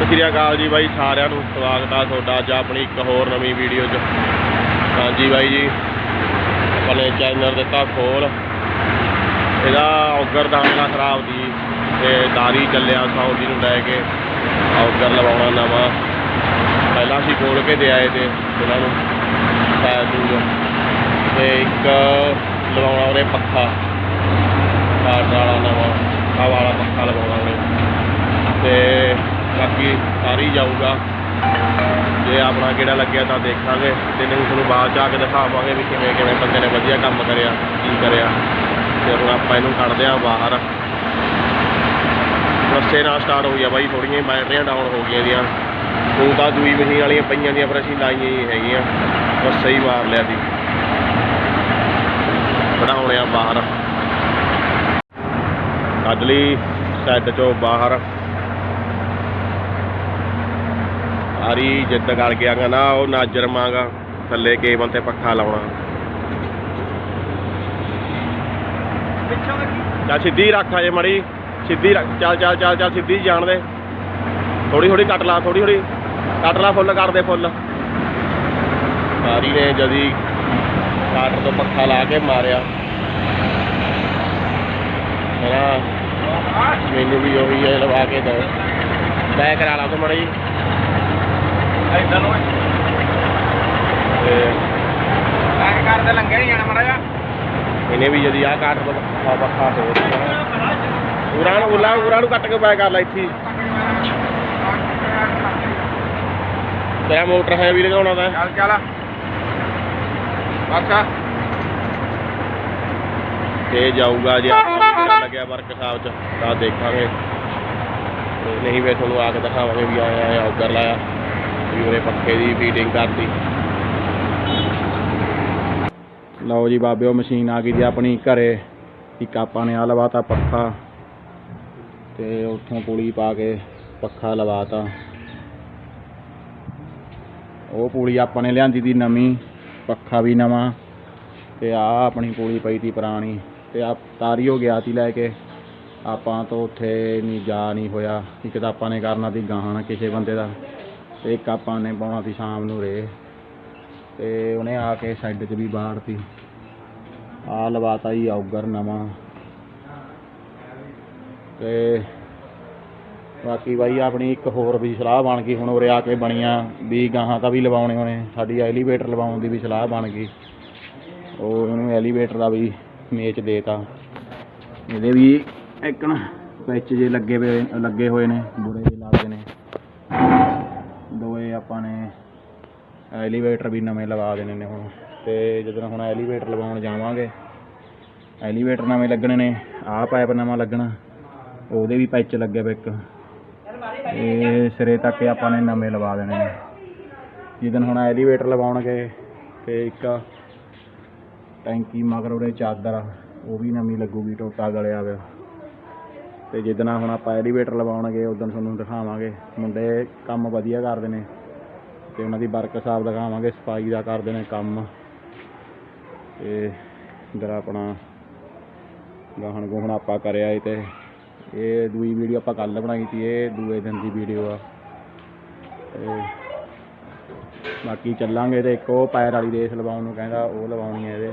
ਸਤਿ ਸ਼੍ਰੀ ਅਕਾਲ ਜੀ ਬਾਈ, ਸਾਰਿਆਂ ਨੂੰ ਸਵਾਗਤ ਆ ਤੁਹਾਡਾ ਅੱਜ ਆਪਣੀ ਇੱਕ ਹੋਰ ਨਵੀਂ ਵੀਡੀਓ 'ਚ। ਹਾਂਜੀ ਬਾਈ ਜੀ ਆਪਣੇ ਚੈਨਲ ਦਿੱਤਾ ਖੋਲ। ਇਹਦਾ ਔਗਰ ਦਾਣਾ ਖਰਾਬ ਦੀ ਤੇ ਦਾਰੀ ਚੱਲਿਆ ਸੌਦੀ ਨੂੰ ਲੈ ਕੇ, ਔਗਰ ਲਵਾਉਣਾ ਨਵਾਂ। ਪਹਿਲਾਂ ਅਸੀਂ ਖੋਲ ਕੇ ਦੇ ਆਏ ਤੇ ਉਹਨਾਂ ਨੂੰ ਪੈਰ ਦੂਰ ਤੇ ਇੱਕ ਲਵਾਉਣਾ ਉਹਨੇ ਪੱਖਾ। ਕਾਟ ਵਾਲਾ ਨਵਾਂ ਹਵਾ ਵਾਲਾ ਪੱਖਾ ਲਵਾਉਣਾ ਉਹਨੇ। ਬਾਕੀ ਸਾਰੀ ਜਾਊਗਾ। ਜੇ ਆਪਣਾ ਕਿਹੜਾ ਲੱਗਿਆ ਤਾਂ ਦੇਖਾਂਗੇ ਤੇ ਨਹੀਂ ਤੁਹਾਨੂੰ ਬਾਅਦ ਚ ਆ ਕੇ ਦਿਖਾਵਾਂਗੇ ਵੀ ਕਿਵੇਂ ਕਿਵੇਂ ਬੰਦੇ ਨੇ ਵਧੀਆ ਕੰਮ ਕਰਿਆ, ਕੀ ਕਰਿਆ। ਤੇ ਹੁਣ ਆਪਾਂ ਇਹਨੂੰ ਕੱਢਦੇ ਆ ਬਾਹਰ। ਰਸਤੇ ਨਾਲ ਸਟਾਰਟ ਹੋਈ ਆ ਬਾਈ ਥੋੜੀਆਂ ਬੈਟਰੀਆਂ ਡਾਊਨ ਹੋ ਗਈਆਂ ਦੀਆਂ ਹੁਣ ਤਾਂ ਦੂਈ ਮਸ਼ੀਨ ਵਾਲੀਆਂ ਪਈਆਂ ਦੀਆਂ ਪਰ ਅਸੀਂ ਲਾਈਆਂ ਹੀ ਹੈਗੀਆਂ। ਬਸ ਸਹੀ ਮਾਰ ਲਿਆ ਸੀ ਬਣਾਉਣੇ ਆ ਬਾਹਰ। ਕੱਢ ਲਈ ਸੈੱਟ ਚੋਂ ਬਾਹਰ। ਸਾਰੀ ਜਿੱਦ ਕਰ ਗਿਆ ਗਾ ਨਾ ਉਹ ਨਾਜਰ ਮਾਂਗਾ ਥੱਲੇ ਕੇਬਲ ਤੇ ਪੱਖਾ ਲਾਉਣਾ। ਚੱਲ ਸਿੱਧੀ ਰੱਖ ਅਜੇ ਮੜੀ ਸਿੱਧੀ ਰੱਖ ਚੱਲ ਚੱਲ ਚੱਲ ਚੱਲ ਸਿੱਧੀ ਜਾਣ ਦੇ। ਥੋੜੀ ਥੋੜੀ ਕੱਟ ਲਾ ਥੋੜੀ ਥੋੜੀ ਕੱਟ ਲਾ ਫੁੱਲ ਕਰ ਦੇ ਫੁੱਲ। ਸਾਰੀ ਨੇ ਜਦੀ ਕਾਟਰ ਤੋਂ ਪੱਖਾ ਲਾ ਕੇ ਮਾਰਿਆ। ਮੇਰਾ ਮੈਨੂੰ ਵੀ ਉਹੀ ਹੈ ਲਵਾ ਕੇ ਦੋ। ਬੈ ਕਰਾ ਲਾ ਤੂੰ ਮੜੀ। ਇਦਾਂ ਨੂੰ ਤੇ ਮੈਂ ਕਰਦੇ ਲੰਗੇ ਨਹੀਂ ਜਾਣਾ ਮੜਾ ਜਾ ਇਹਨੇ ਵੀ ਜਦੀ ਆ ਪੱਖਾ ਪੱਖਾ ਹੋ ਉਰਾਂ ਨੂੰ ਉਲਾਂ ਉਰਾਂ ਨੂੰ ਕੱਟ ਕੇ ਬੈ ਕਰ ਲੈ ਇੱਥੇ। ਤੇਰਾ ਮੋਟਰ ਹੈ ਵੀ ਲਗਾਉਣਾ ਤਾਂ। ਚੱਲ ਚੱਲ। ਬਸ। ਤੇ ਜਾਊਗਾ ਜੇ ਲੱਗਿਆ ਵਰਕ ਸਾਹਿਬ ਚ ਤਾਂ ਦੇਖਾਂਗੇ। ਤੇ ਨਹੀਂ ਵੇ ਤੁਹਾਨੂੰ ਆ ਕੇ ਦਿਖਾਵਾਂਗੇ ਵੀ ਆਇਆ ਆਇਆ ਉੱਧਰ ਲਾਇਆ। ਵੀ ਉਹਨੇ ਪੱਖੇ ਦੀ ਫੀਟਿੰਗ ਕਰਤੀ। ਲਓ ਜੀ ਬਾਬਿਓ, ਮਸ਼ੀਨ ਆ ਗਈ ਜੀ ਆਪਣੀ ਘਰੇ। ਇੱਕ ਆਪਾਂ ਨੇ ਆ ਲਵਾਤਾ ਪੱਖਾ। ਤੇ ਉੱਥੋਂ ਪੁਲੀ ਪਾ ਕੇ ਪੱਖਾ ਲਵਾਤਾ। ਉਹ ਪੁਲੀ ਆਪਾਂ ਨੇ ਲਿਆਂਦੀ ਦੀ ਨਵੀਂ, ਪੱਖਾ ਵੀ ਨਵਾਂ। ਤੇ ਆ ਆਪਣੀ ਪੂਲੀ ਪਈ ਤੀ ਪੁਰਾਣੀ। ਤੇ ਆ ਤਾਰੀ ਹੋ ਗਿਆ ਸੀ ਲੈ ਕੇ। ਆਪਾਂ ਤੋਂ ਉੱਥੇ ਨਹੀਂ ਜਾ ਨਹੀਂ ਹੋਇਆ। ਇੱਕ ਤਾਂ ਆਪਾਂ ਨੇ ਕਰਨਾ ਸੀ ਗਾਹਾਂ ਕਿਸੇ ਬੰਦੇ ਦਾ। ਤੇ ਇੱਕ ਆਪਾਂ ਨੇ ਪਾਉਣਾ ਸੀ ਸ਼ਾਮ ਨੂੰ ਰੇ। ਤੇ ਉਹਨੇ ਆ ਕੇ ਸਾਈਡ 'ਚ ਵੀ ਬਾੜਤੀ। ਆ ਲਵਾਤਾ ਜੀ ਔਗਰ ਨਵਾਂ। ਤੇ ਬਾਕੀ ਬਾਈ ਆਪਣੀ ਇੱਕ ਹੋਰ ਵੀ ਸਲਾਹ ਬਣ ਗਈ। ਹੁਣ ਉਰੇ ਆ ਕੇ ਬਣੀਆਂ ਵੀ ਗਾਹਾਂ ਤਾਂ ਵੀ ਲਵਾਉਣੇ ਹੋਣੇ। ਸਾਡੀ ਐਲੀਵੇਟਰ ਲਵਾਉਣ ਦੀ ਵੀ ਸਲਾਹ ਬਣ ਗਈ। ਉਹ ਉਹਨੂੰ ਐਲੀਵੇਟਰ ਦਾ ਵੀ ਮੇਚ ਦੇਤਾ। ਇਹਦੇ ਵੀ ਇੱਕ ਨਾ ਪੈਚ ਜੇ ਲੱਗੇ ਹੋਏ ਲੱਗੇ ਹੋਏ ਨੇ ਬੁਰੇ ਆਪਾਂ ਨੇ ਐਲੀਵੇਟਰ ਵੀ ਨਵੇਂ ਲਵਾ ਦੇਣੇ ਨੇ ਹੁਣ। ਤੇ ਜਦੋਂ ਹੁਣ ਐਲੀਵੇਟਰ ਲਵਾਉਣ ਜਾਵਾਂਗੇ ਐਲੀਵੇਟਰ ਨਵੇਂ ਲੱਗਣੇ ਨੇ ਆਹ ਪਾਈਪ ਨਵਾਂ ਲੱਗਣਾ, ਉਹਦੇ ਵੀ ਪੈਚ ਲੱਗੇ ਵੇ ਇੱਕ। ਇਹ ਸਿਰੇ ਤੱਕ ਆਪਾਂ ਨੇ ਨਵੇਂ ਲਵਾ ਦੇਣੇ ਨੇ। ਜਿੱਦਣ ਹੁਣ ਐਲੀਵੇਟਰ ਲਵਾਉਣਗੇ ਤੇ ਇੱਕ ਟੈਂਕੀ ਮਗਰ ਉਹਦੇ ਚਾਦਰ ਉਹ ਵੀ ਨਵੀਂ ਲੱਗੂਗੀ, ਟੋਟਾ ਗਲਿਆ ਹੋਇਆ। ਤੇ ਜਿੱਦਣ ਹੁਣ ਆਪਾਂ ਐਲੀਵੇਟਰ ਲਵਾਉਣਗੇ ਉਦੋਂ ਤੁਹਾਨੂੰ ਦਿਖਾਵਾਂਗੇ। ਮੁੰਡੇ ਕੰਮ ਵਧੀਆ ਕਰਦੇ ਨੇ। ਤੇ ਉਹਨਾਂ ਦੀ ਵਰਕ ਹਿਸਾਬ ਦਿਖਾਵਾਂਗੇ ਸਫ਼ਾਈ ਦਾ ਕਰਦੇ ਨੇ ਕੰਮ। ਤੇ ਇਧਰ ਆਪਣਾ ਗਾਹਣ ਗੋਹਣ ਆਪਾਂ ਕਰਿਆ ਇਹ ਤੇ ਇਹ ਦੂਈ ਵੀਡੀਓ ਆਪਾਂ ਕੱਲ ਬਣਾਈ ਸੀ ਇਹ ਦੂਏ ਦਿਨ ਦੀ ਵੀਡੀਓ ਆ। ਤੇ ਬਾਕੀ ਚੱਲਾਂਗੇ ਤੇ ਇੱਕ ਉਹ ਪੈਰ ਵਾਲੀ ਰੇਸ ਲਵਾਉਣ ਨੂੰ ਕਹਿੰਦਾ, ਉਹ ਲਵਾਉਣੀ ਹੈ ਇਹਦੇ।